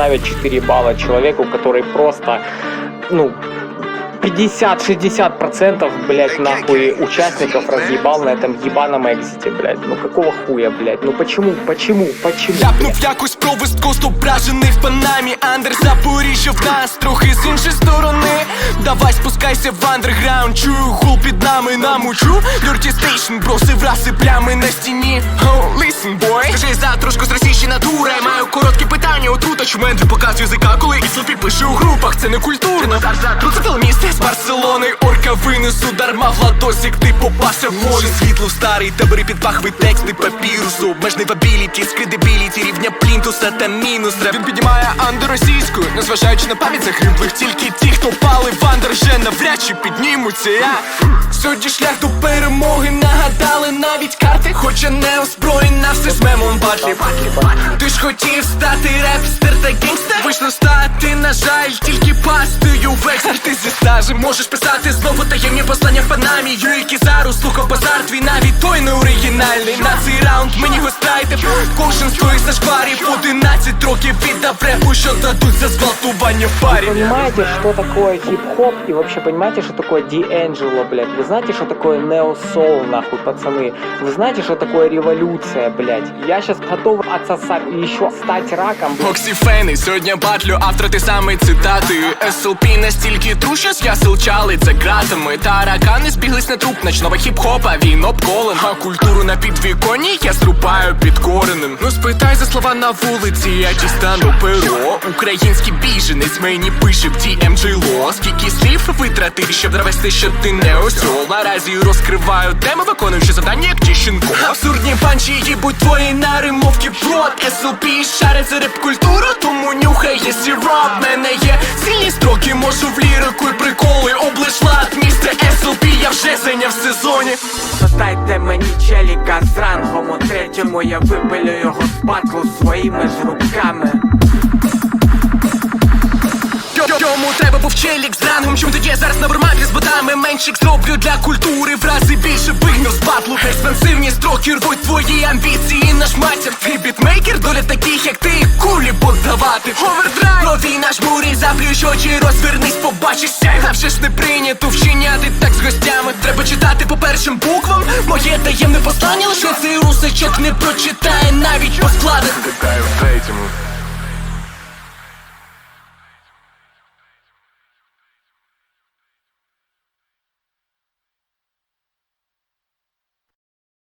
ставят 4 балла человеку, который просто, ну, 50-60% блять нахуй участников разъебал на этом ебаном экзите, блять. Ну какого хуя, блять? Ну почему, почему, почему? Ляпнув якусь про висткост ображений в панамі Андер Запоріжжя в нас трохи з іншої сторони Давай спускайся в андерграунд, чую гул під нами намучу Люрті стейшн, бросив раси плями на стіні Oh, listen, boy Скажи за трошку з російські натури Маю короткі питання, отрута чмендри показ язика Коли іслопі пише у групах, це не культурно Процитил місце з Барселони. Орка винесу дарма владосік Ти попався в море Світло в старий табори під пахви тексти папірусу. Обмежний вабіліті, з кредибіліті Рівня плінтуса та мінус Реп Він піднімає андеросійською Незважаючи на пам'ять загиблих. Тільки ті, хто пали в андер Вже навряд чи піднімуться. Я Сьогодні шлях до перемоги Нагадали навіть карти. Хоча не озброєна все з мемом батлів. Ти ж хотів стати репстер та гангстер Вийшло стати, на жаль, Ти зі стажем можеш писати знову таємні послання в панамі Юрій Кізару, слухав базар твій навіть той не оригінальний На цей раунд мені гострайте Кожен стоїть за шкварів 11 років віддав репу, що дадуть за зґвалтування в парі Понимаете, что такое хип-хоп и вообще понимаете, что такое D'Angelo, блядь? Вы знаете, что такое нео-соул, нахуй, пацаны? Вы знаете, что такое революция, блядь? Я сейчас готов отсосать и еще стать раком, блядь. Оксіфени, сьогодні батлю, автор ти саме цитати СЛП настільки тру, що я силчали за ґратами Таракани збіглись на труп ночного хіп-хопа, він обколен. А культуру на підвіконні я зрубаю під коренем. Ну спитай за слова на вулиці, я дістану перо. Український біженець мені пише в DMG Law Скільки слів витратив, щоб довести, що ти не осьол Наразі розкриваю теми, виконуючи завдання, як Тіщенко. Абсурдні панчі їбуть твої наримовки прот СЛП шарить за реп-культуру, тому нюхає сіроп Мене є. Сильні строки, можу в лірику і приколи Облишла. Містер СЛП, я вже зайняв в сезоні. Дайте мені челіка з рангом. У третьому, я випилю його з батлу своїми ж руками. Йому треба був челік з рангом, чому тоді я зараз на бурмаклі з ботами? Меншик зроблю для культури, в рази більше вигнав з батлу. Експансивні строки рвуть твої амбіції. На шматір Ти бітмейкер, доля таких, як ти, кулі подавати Овердрайв, нові наш бурі, заплющ очі, розвернись, побачиш сяй А вже ж не прийнято вчиняти так з гостями. Треба читати по першим буквам. Моє таємне послання, лише цей русачок не прочитає навіть по складах